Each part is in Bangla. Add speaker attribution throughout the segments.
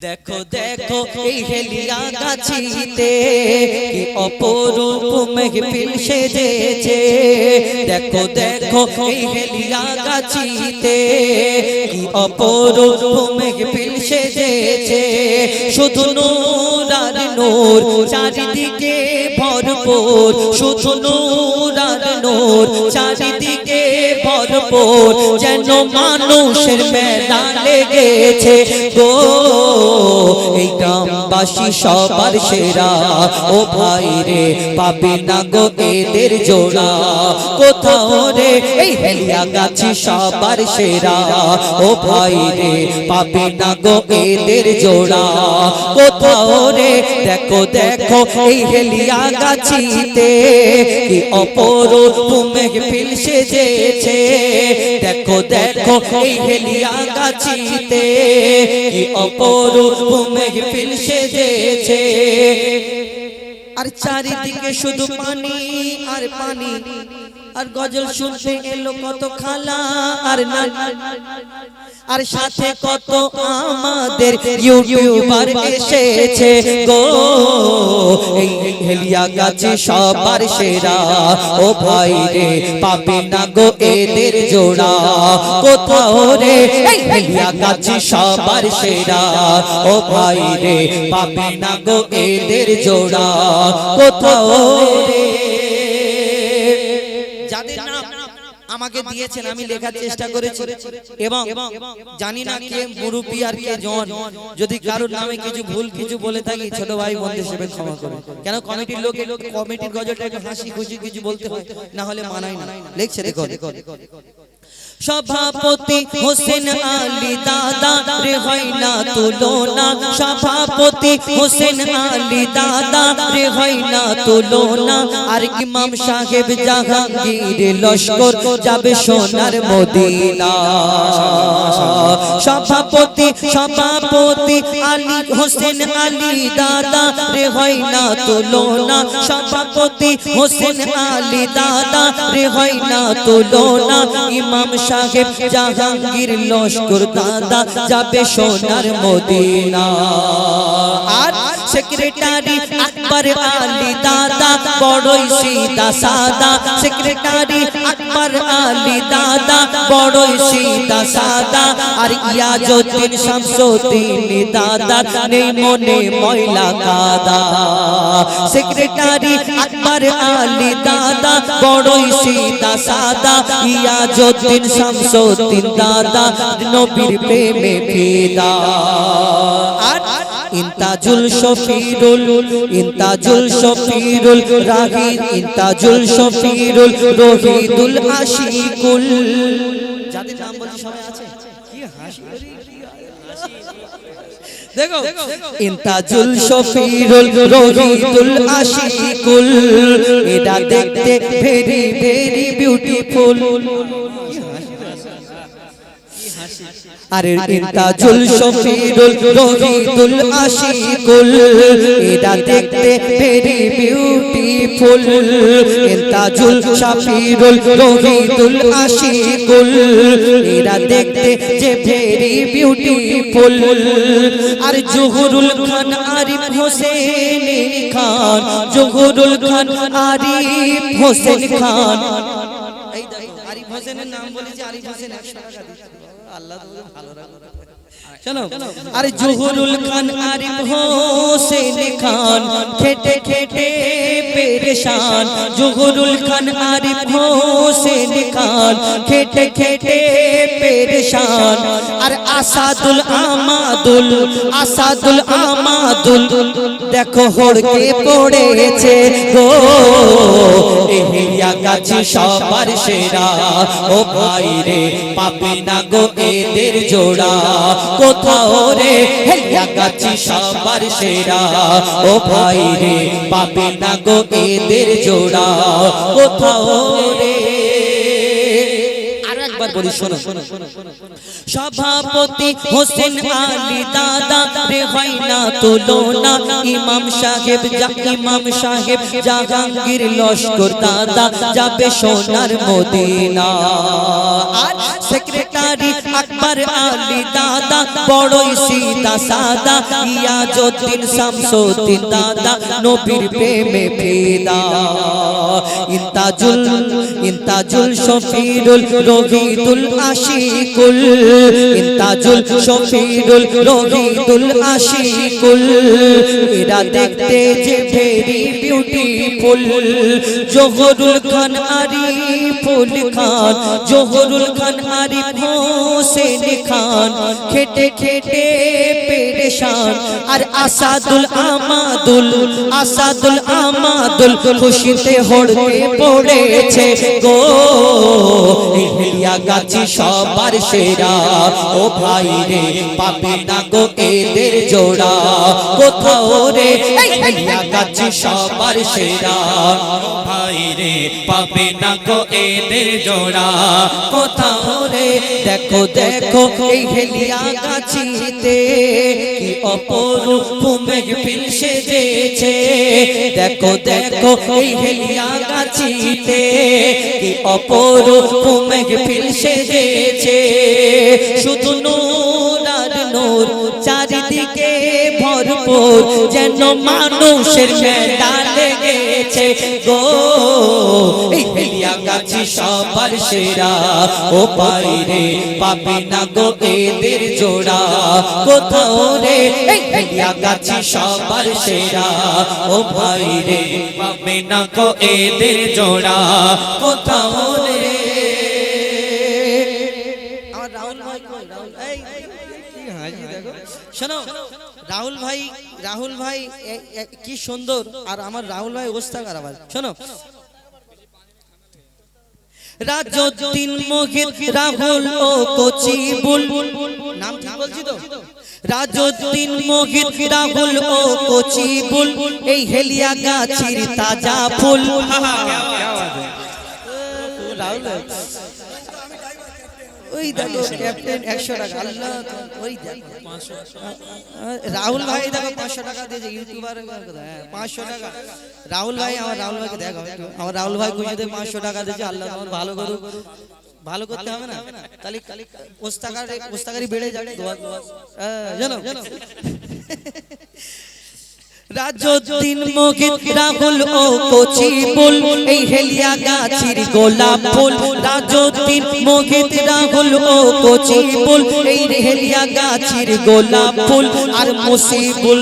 Speaker 1: দেখো দেখো এই হেলিয়া গাছিতে কি অপরূপ মেঘফিল সেজেছে? দেখো দেখো এই হেলিয়া গাছিতে কি অপরূপ মেঘফিল সেজেছে? শুধু নূর আর নূর চারিদিকে ভরপুর। শুধু নূর আর নূর চারিদিকে ভরপুর যেন মানুষের মেলা লেগেছে গো। গ্রামবাসী সবার সেরা। ও ভাই রে পাবি না গো এদের জোড়া। কোথাও রে, এই হেলিয়া গাছি সবার সেরা। ও ভাই রে পাবি না গো এদের জোড়া। কোথাও রে, দেখো দেখো, এই হেলিয়া গাছিতে কি অপরূপ মেঘফিল সেজেছে। দেখো দেখো, এই হেলিয়া গাছিতে কি অপরূপ মেঘফিল সেজেছে। আর চারিদিকে শুধু পানি আর পানি। আর গজল শুনতে এলো কত খালা। আর না আর সাথে কত আমাদের ইউটিউবার এসেছে গো। এই হেলিয়া গাছে সবার সেরা। ও ভাই রে পাবি না গো এদের জোড়া। কোথাও রে এই হেলিয়া গাছে সবার সেরা। ও ভাই রে পাবি না গো এদের জোড়া। কোথাও রে আমাকে দিয়েছেন আমি লেখার চেষ্টা করেছি। এবং জানি না কে মুরুবি আর কে জন। যদি কারোর নামে কিছু ভুল কিছু বলে থাকি ছোট ভাই বন্ধু হিসেবে ক্ষমা করে। কেন কমিটির লোকে কমিটির গজলটা একটু হাসি খুশি কিছু বলতে হয় না হলে মানায় না। লিখছে রেখো সভাপতি হোসেন আলী দাদা রে হয় না তুলনা। সভাপতি হোসেন আলী দাদা, রে হয় না তুলনা। আর ইমাম সাহেব জাহাঙ্গীর লস্কর যাবে সোনার মদিনা। সভাপতি সভাপতি আলী, হোসেন আলী দাদা, রে হয় না তুলনা। সভাপতি, হোসেন আলী দাদা, রে হয় না তুলনা। ইমাম সাহেব জাহাঙ্গীর লস্কর দাদা যাবে সোনার মদিনা। সেক্রেটারি আকবর আলী দাদা বড়ই সিদা সাদা সেক্রেটারি আকবর আলী দাদা বড়ই সিদা সাদা আর ইয়াজউদ্দিন শামসুদ্দিন দাদা নেই মনে ময়লা কাদা সেক্রেটারি আকবর আলী দাদা বড়ই সিদা সাদা ইয়াজউদ্দিন শামসুদ্দিন দাদা নবীর প্রেমে ফিদা আর ইন্তাজুল শফিরুল ইন্তাজুল শফিরুল রাহিদ ইন্তাজুল শফিরুল রহিদুল আশিকুল। যাদের নাম বলছি সবাই আছে? কি হাসি দেখো, ইন্তাজুল শফিরুল রহিদুল আশিকুল এরা দেখতে ভেরি ভেরি বিউটিফুল আরে ইন্তাজুল শফিরুল রহিদুল আশিকুল। এরা দেখতে ভেরি বিউটিফুল ইন্তাজুল শফিরুল রহিদুল আশিকুল। এরা দেখতে যে ভেরি বিউটিফুল আর জহুরুল খান আরিফ হোসেন খান। জহুরুল খান আরিফ হোসেন খান। আরিফ হোসেনের নাম বলেছি আরিফ হোসেন একশো টাকা দিচ্ছে আল্লাহ তোকে ভালো রাখবে আরে জহুরুল খান আরিফ হোসেন খান খেটে খেটে পেরেশান, জহুরুল খান, আরিফ হোসেন খান, খেটে খেটে পেরেশান। আর আসাদুল আমাদুল আসাদুল আমাদুল, দেখো হড়কে পড়েছে গো। এহিয়া গাছি সবার সেরা, ও ভাই রে পাবি না গো এদের জোড়া। কোথাও রে হেলিয়া গাছি সবার সেরা, ও ভাই রে পাবি না গো এদের জোড়া কোথাও রে? একবার বলি, শোনো। সভাপতি হোসেন আলী দাদা, রে হয় না তুলনা। ইমাম সাহেব যা, ইমাম সাহেব জাহাঙ্গীর লস্কর দাদা, যাবে সোনার মদিনা। আর সেক্রেটারি আকবর আলী দাদা, বড়ই সিদা সাদা, ইয়াজউদ্দিন শামসুদ্দিন দাদা, নবীর প্রেমে ফিদা। ইন্তাজুল ইন্তাজুল শফিরুল রহিদুল আশিকুল, ইন্তাজুল শফিরুল রহিদুল আশিকুল। এরা দেখতে যে ভেরি বিউটিফুল জহরুল খান, আরিফুল খান, জহরুল খান, আরিফ হোসেন খান। খেটে খেটে পেরেশান আর আসাদুল আমাদুল আসাদুল আমাদুল খুশিতে হড়কে পড়েছে গো। হিলিয়া গাছি সবার সেরা। ও ভাই রে পাবে না গো এদের জোড়া। কোথাও রে হিলিয়া গাছি সবার সেরা।
Speaker 2: ভাই রে পাবে না গো এদের জোড়া।
Speaker 1: কোথাও রে দেখো দেখো এই হেলিয়া গাছিতে। অপরূপ মেঘফিল সেজেছে দেখো দেখো এই হেলিয়া গাছিতে কি অপরূপ মেঘফিল সেজেছে শুধু নূর আর নূর চারিদিকে ভরপুর যেন মানুষের মেলা লেগেছে গো এই হেলিয়া গাছি সবার সেরা ও বাইরে পাবে না গো এদের জোড়া কোথাও রে এই হেলিয়া গাছি সবার সেরা ও বাইরে
Speaker 2: পাবে না গো এদের জোড়া
Speaker 1: কোথাও রে আমার রাহুল ভাই কই রাহুল এই কি হাসি দেখো শোনো রাহুল ভাই রাহুল ভাই কি সুন্দর। আর আমার রাহুল ভাই অবস্থা খারাপ আছে। শোনো। রাজউদ্দিন, মোহিত, রাহুল ও কচিবুল নাম ঠিক বলছি তো? রাজউদ্দিন, মোহিত, রাহুল ও কচিবুল এই হেলিয়া গাছির তাজা ফুল। রাহুল ওই দেখো ক্যাপ্টেন একশো টাকা। আল্লাহ ওই দেখো। রাহুল ভাই দেখো পাঁচশো টাকা দিয়েছে ইউটিউবার হ্যাঁ পাঁচশো টাকা। রাহুল ভাই আমার রাহুল ভাইকে দেখো। আমার রাহুল ভাই খুশিতে পাঁচশো টাকা দিয়েছে আল্লাহ তোমার ভালো করুক। ভালো করতে হবে না? তাহলে পুস্তাকার পুস্তাকারি বেড়ে যাবে। হ্যাঁ, জানো? রাহুল ও কচিবুল এই হেলিয়া গাছির গোলাপ ফুল। রাজউদ্দিন মোহিত রাহুল ও কচিবুল এই হেলিয়া গাছির গোলাপ ফুল। আর মুসিবুল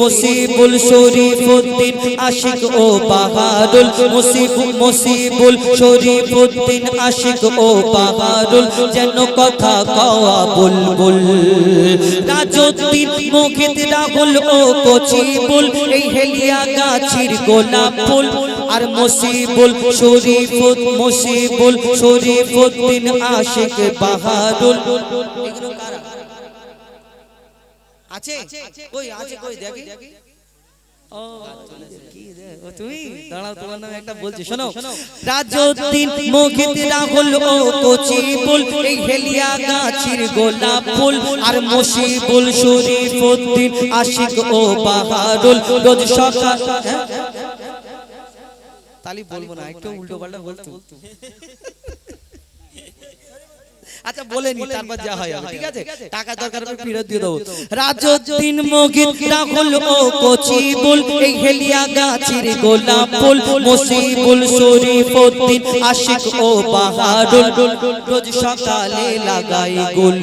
Speaker 1: মুসিবুল শরীফুদ্দিন, আশিক ও মুসিব, মুসিবুল শরীফুদ্দিন, আশিক ও যেন কথা কওয়া বুলবুল। রাজউদ্দিন মোহিত রাহুল ও কচিবুল এই হেলিয়া গাছির গোলাপ ফুল। আর মুসিবুল শরীফুদ মুসিবুল শরীফুদ্দিন আশিক বাহাদুল। এগুলো কারা? আছে। কই? আছে কই? দেখি। ও কি রে, ও তুমি দাঁড়াও তোমার নামে একটা বলছি শোনো। রাজউদ্দিন মোহিত রাহুল ও কচিবুল এই হেলিয়া গাছির গোলাপ ফুল আর আশিক ও বাহারুল রোজ সকাল হ্যাঁ? তালি বলব না একটু উল্টো পাল্টা বলতো। আচ্ছা বলে নি তারপর যা হয় ঠিক আছে? টাকা দরকার আমি ফেরত দিয়ে দেবো। রাজদিন মগির রাখল ও কচি কচিবুল এই হেলিয়া গাছির গোলাপ ফুল মুসিবুল শরীফুদ্দিন আশিক ও বাহারুল রোজ সকালে লাগাই গুল।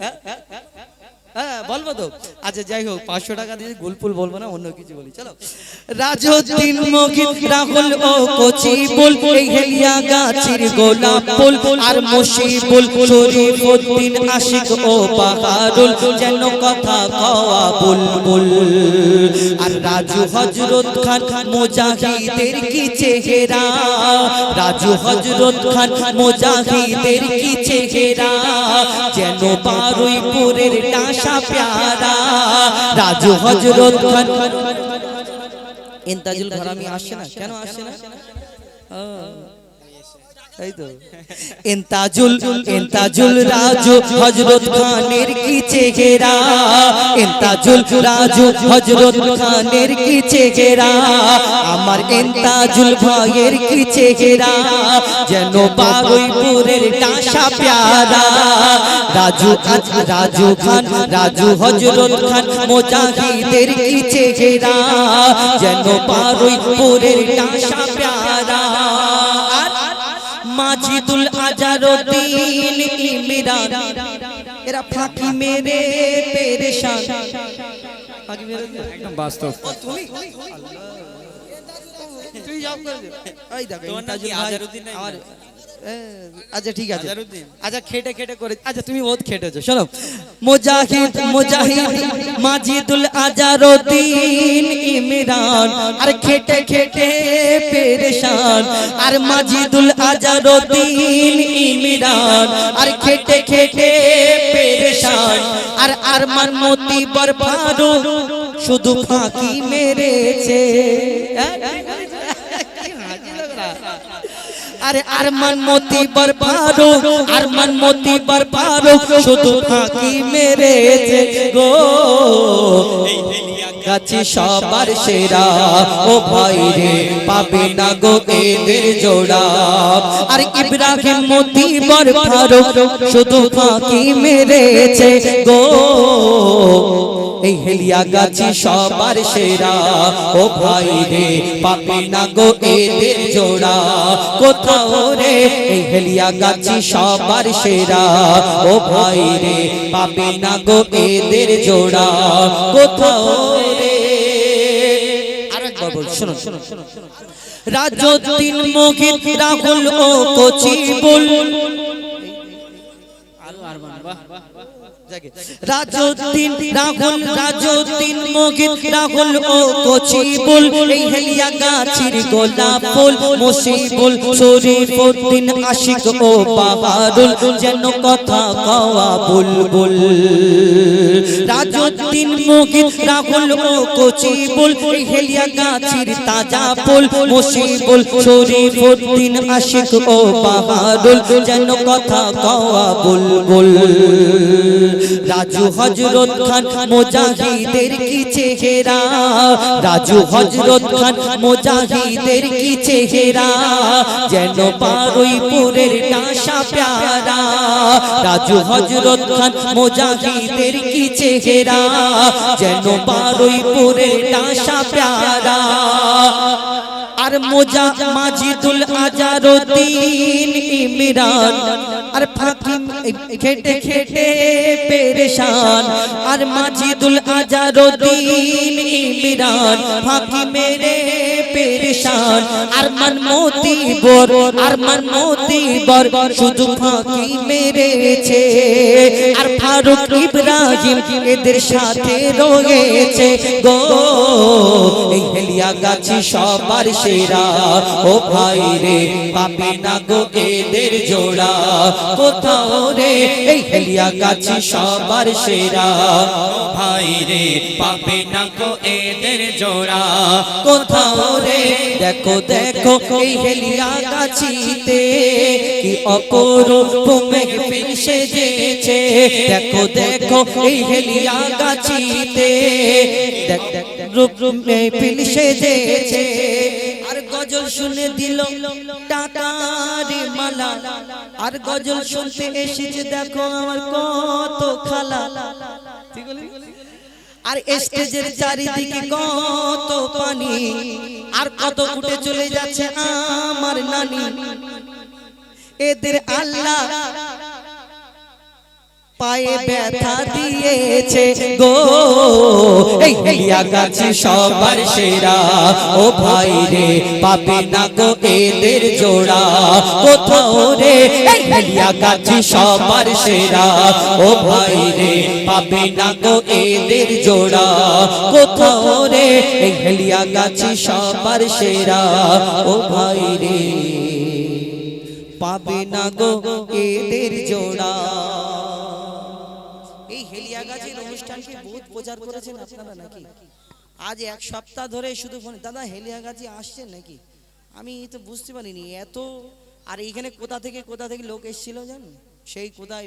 Speaker 1: হ্যাঁ? হ্যাঁ। বলব তো। আচ্ছা যাই হোক, পাঁচশো টাকা দিয়ে গুলপুল বলব না, অন্য কিছু বলি। চলো। আর রাজু হজরত খান কি রাজু হজরত খান মুজাহিদের কি চেহারা? যেন বারুইপুরের ডাসা প্যারা রাজু হজরত খান। ইন্তাজুল ঘরামি আসে না? কেন আসে না? ও। তো। ইন্তাজুল ইন্তাজুল রাজু হযরত খানের কি চেহারা? ইন্তাজুল রাজু হযরত খানের কি চেহারা? আমার ইন্তাজুল ভাইয়ের কি চেহারা? যেন বারুইপুরের টাসা প্যারা। রাজু আজ রাজু খান, রাজু হযরত খান মুজাহিদের কি চেহারা? যেন বারুইপুরের টাসা প্যারা। মাজিদুল আজারুদ্দিন ইমরান এরা ফাঁকি মেরে পেরেশান। ফাঁকি মেরে
Speaker 2: একদম বাস্তব।
Speaker 1: তুমি? তুই জব করে দে এই দেখো
Speaker 2: তোমার নাম কি?
Speaker 1: আজারুদ্দিন ভাই, আচ্ছা ঠিক আছে? আচ্ছা খেটে খেটে করে আচ্ছা তুমি বহুত খেটেছো শোনো। মুজাহিদ মুজাহিদ মাজিদুল আজারুদ্দিন ইমরান। আর খেটে খেটে পেরেশান। আর মাজিদুল আজারুদ্দিন ইমরান। আর খেটে খেটে পেরেশান। আর আরমান মতি বরফারু শুধু ফাঁকি মেরেছে। হ্যাঁ? আরে আরমান মতি বরবারো আরমান মতি বরবারো শুধু ফাঁকি মেরেছে গো। গাছি সবার সেরা ও ভাই রে পাবে না গো এদের জোড়া। আর ইব্রাহিম মতি বরবারো শুধু ফাঁকি মেরেছে গো। এই হেলিয়া গাছি সবার সেরা। ও ভাই রে পাবে না গো এদের জোড়া। কোথাও রে, এই হেলিয়া গাছি সবার সেরা। ও ভাই রে পাবে না গো এদের জোড়া। কোথাও রে। আরেকবার রাজদ্দিন মোহিত, রাহুল, ও কোচি বল। রাজউদ্দিন রাহুল রাজউদ্দিন মোহিত রাহুল ও কচিবুল। এই হেলিয়া গাছির গোলাপ ফুল মুসিবুল শরীফউদ্দিন আশিক ও বাহারুল যেন কথা কওয়া বুলবুল। রাজউদ্দিন মোহিত রাহুল ও কচিবুল। এই হেলিয়া গাছির তাজা ফুল মুসিবুল শরীফউদ্দিন আশিক ও বাহারুল যেন কথা কওয়া বুলবুল। রাজু হজরত খান মুজাহিদের কি চেহারা? রাজু হজরত খান মুজাহিদের কি চেহারা? যেন পারুইপুরের নাশা প্যারা। রাজু হজরত খান মুজাহিদের কি চেহারা? যেন পারুইপুরের নাশা প্যারা। আর মোজা মাজিদুল আজারুদ্দিন ইমরান, আর ফাঁকি খেটে খেটে পেরেশান, আর মাজিদুল আজারুদ্দিন ইমরান ফাঁকি পেরেশান। আর মন মোতি বর আর মন মোতি বর শুধু ফাঁকি মেরেছে। আর ফারুক ইব্রাহিম এদের সাথে রয়েছে। গো এই হেলিয়া গাছি সবার সেরা। ও ভাই রে পাবে না গো এদের জোড়া। কোথাও রে এই হেলিয়া গাছি সবার সেরা।
Speaker 2: ভাই রে পাবে না গো এদের জোড়া।
Speaker 1: কোথাও রে দেখো দেখো, এই হেলিয়া গাছিতে কি অপরূপ মেহফিল সেজেছে। দেখো দেখো, এই হেলিয়া গাছিতে দেখ দেখ রূপ রূপ মেহফিল সেজেছে। আর গজল শুনে দিল টাটার মালা। আর গজল শুনতে এসেছে, দেখো আমার কত খালা। ঠিক আর স্টেজের চারিদিকে কত পানি আর কত ফুটে চলে যাচ্ছে আমার নানি। এদের আল্লাহ পায়ে ব্যথা দিয়েছে গো। এই হেলিয়া গাছি সবার সেরা। ও ভাই রে পাবে না গো এদের জোড়া। কোথাও রে এই হেলিয়া গাছি সবার সেরা। ও ভাই রে পাবে না গো এদের জোড়া। কোথাও রে এই হেলিয়া গাছি সবার সেরা। ও ভাই রে পাবে না গো এদের জোড়া। অনুষ্ঠানকে বহুত প্রচার করেছেন আপনারা নাকি? আজ এক সপ্তাহ ধরে শুধু ফোন দাদা হেলিয়া গাছি আসছেন নাকি? আমি তো বুঝতে পারিনি এত আর এইখানে কোথা থেকে কোথা থেকে লোক এসেছিল জানেন? সেই কোথায়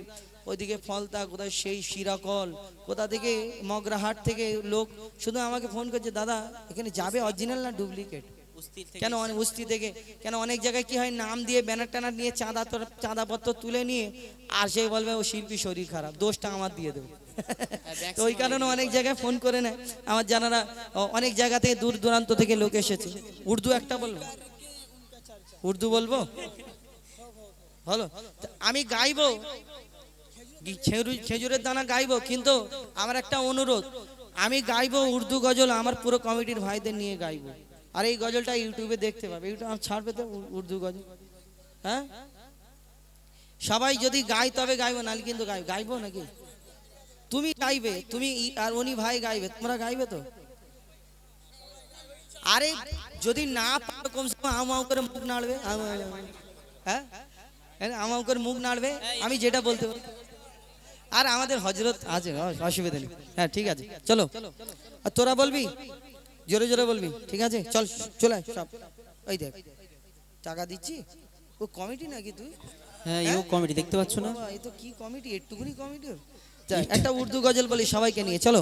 Speaker 1: ওইদিকে ফলতা কোথায় সেই শিরাকল কোথা থেকে মগরাহাট থেকে লোক শুধু আমাকে ফোন করছে দাদা এখানে যাবে অরিজিনাল না ডুপ্লিকেট? কেন অনেক উস্তি থেকে? কেন অনেক জায়গায় কি হয় নাম দিয়ে ব্যানার ট্যানার নিয়ে চাঁদা চাঁদাপত্র তুলে নিয়ে আর সে বলবে ও শিল্পী শরীর খারাপ দোষটা আমার দিয়ে দেবে। তো ওই কারণে অনেক জায়গায় ফোন করে নেয়। আমার জানারা অনেক জায়গা থেকে দূর দূরান্ত থেকে লোক এসেছে। উর্দু একটা বলব উর্দু বলব? হলো আমি গাইবো। খেজুরের দানা গাইবো কিন্তু আমার একটা অনুরোধ। আমি গাইবো উর্দু গজল আমার পুরো কমিটির ভাইদের নিয়ে গাইবো। আর এই গজলটা ইউটিউবে দেখতে পাবে। ইউটিউব আমার ছাড়বে তো উর্দু গজল। হ্যাঁ? সবাই যদি গাই তবে গাইবো নাহলে কিন্তু গাই গাইবো নাকি? তুমি গাইবে তুমি আর উনি ভাই গাইবে তোমরা গাইবে তো? আরে যদি না পারো কমসে কম আম আম করে মুখ নাড়বে। হ্যাঁ? হ্যাঁ, আম আম করে মুখ নাড়বে আমি যেটা বলতে আর আমাদের হজরত আছে অসুবিধা নেই। হ্যাঁ ঠিক আছে চলো। আর তোরা বলবি? জোরে জোরে বলবি ঠিক আছে? চল চলে সব। ওই দেখ টাকা দিচ্ছি? ও কমিটি নাকি তুই?
Speaker 3: হ্যাঁ ইউ কমেডি দেখতে পাচ্ছ না?
Speaker 1: বাবা, এ তো কি কমিটি? একটুকুনি কমিটি। একটা উর্দু গজল বলি সবাইকে নিয়ে চলো।